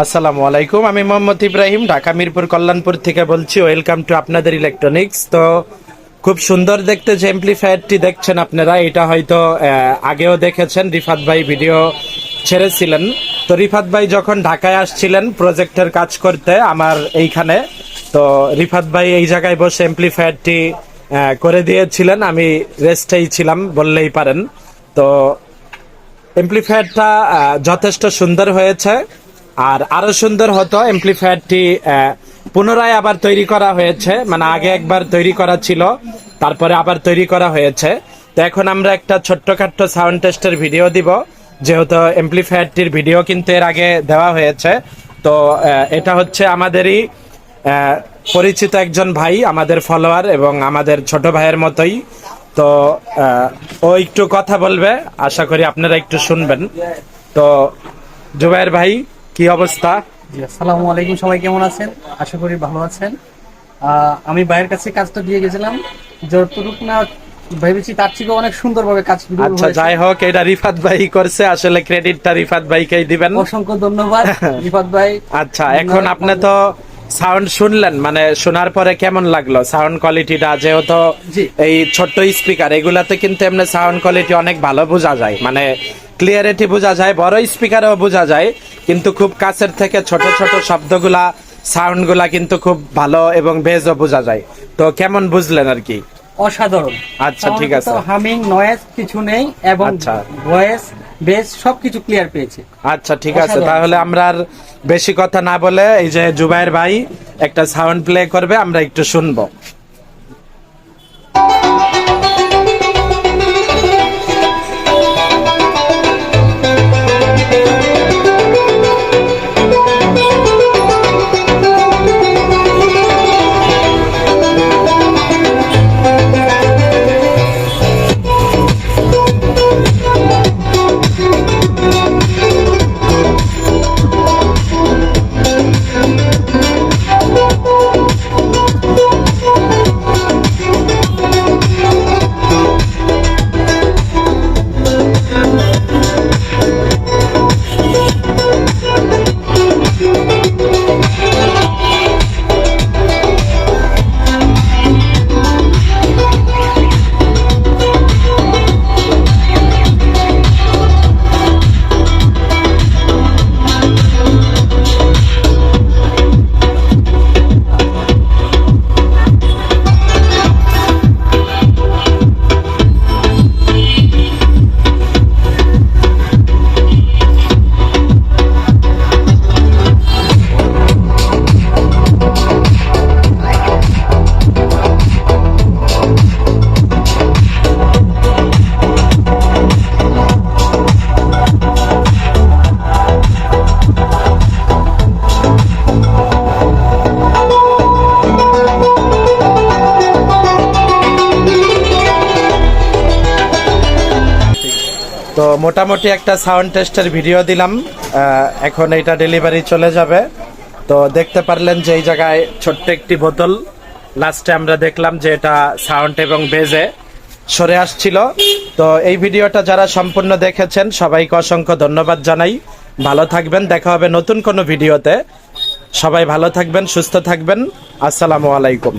আসসালামু আলাইকুম, আমি মোহাম্মদ ইব্রাহিম, ঢাকা মিরপুর কল্যাণপুর থেকে বলছি ওয়েলকাম টু আপনাদের ইলেকট্রনিক্স তো খুব সুন্দর দেখতে যে এমপ্লিফায়ারটি দেখছেন আপনারা, এটা হয়তো আগেও দেখেছেন, রিফাত ভাই ভিডিও ছেড়েছিলেন। তো রিফাত ভাই যখন ঢাকায় আসছিলেন প্রজেক্টের কাজ করতে আমার এইখানে, তো রিফাত ভাই এই জায়গায় বসে এমপ্লিফায়ারটি করে দিয়েছিলেন, আমি রেস্টেই ছিলাম, বললেই পারেন। তো এমপ্লিফায়ারটা যথেষ্ট সুন্দর হয়েছে। আর আরও সুন্দর হতো এমপ্লিফায়ারটি পুনরায় আবার তৈরি করা হয়েছে। মানে আগে একবার তৈরি করা ছিল, তারপরে আবার তৈরি করা হয়েছে। তো এখন আমরা একটা ছোট্টখাট্ট সাউন্ড টেস্টের ভিডিও দিব। যেহেতু এমপ্লিফায়ারটির ভিডিও কিন্তু এর আগে দেওয়া হয়েছে। তো এটা হচ্ছে আমাদেরই পরিচিত একজন ভাই, আমাদের ফলোয়ার এবং আমাদের ছোট ভাইয়ের মতোই। তো ও একটু কথা বলবে। আশা করি আপনারা একটু শুনবেন। তো, জুবাইর ভাই কি অবস্থা? জি আসসালামু আলাইকুম সবাই কেমন আছেন? আশা করি ভালো আছেন। আমি ভাইয়ের কাছে কাজটা দিয়ে গেছিলাম। যতটুক না ভেবেছি তার থেকে অনেক সুন্দরভাবে কাজ আচ্ছা যাই হোক এটা রিফাত ভাই করছে। আসলে ক্রেডিটটা রিফাত ভাইকেই দিবেন। অসংখ্য ধন্যবাদ। রিফাত ভাই আচ্ছা এখন আপনি তো সাউন্ড শুনলেন? মানে শোনার পরে কেমন লাগল? সাউন্ড কোয়ালিটিটা যেহেতু এই ছোট্ট স্পিকার এগুলাতে কিন্তু এমনি সাউন্ড কোয়ালিটি অনেক ভালো বোঝা যায়। মানে ক্লিয়ারিটি বোঝা যায় বড় স্পিকারেও বোঝা যায় কিন্তু খুব কাছের থেকে ছোট ছোট শব্দগুলা সাউন্ডগুলা কিন্তু খুব ভালো এবং বেজও বোঝা যায়। তো কেমন বুঝলেন আর কি? অসাধারণ। আচ্ছা, ঠিক আছে। হামিং নয়েজ কিছু নেই এবং আচ্ছা। ভয়েস বেস সবকিছু ক্লিয়ার পেয়েছে। আচ্ছা ঠিক আছে। তাহলে আমরা আর বেশি কথা না বলে এই যে জুবাইর ভাই একটা সাউন্ড প্লে করবে আমরা একটু শুনব। তো মোটামুটি একটা সাউন্ড টেস্টের ভিডিও দিলাম। এখন এইটা ডেলিভারি চলে যাবে। তো দেখতে পারলেন যে এই জায়গায় ছোট্ট একটি বোতল। লাস্টে আমরা দেখলাম যে এটা সাউন্ড এবং বেজে সরে আসছিল। তো এই ভিডিওটা যারা সম্পূর্ণ দেখেছেন, সবাইকে অসংখ্য ধন্যবাদ জানাই। ভালো থাকবেন, দেখা হবে নতুন কোনো ভিডিওতে সবাই ভালো থাকবেন, সুস্থ থাকবেন। আসসালামু আলাইকুম।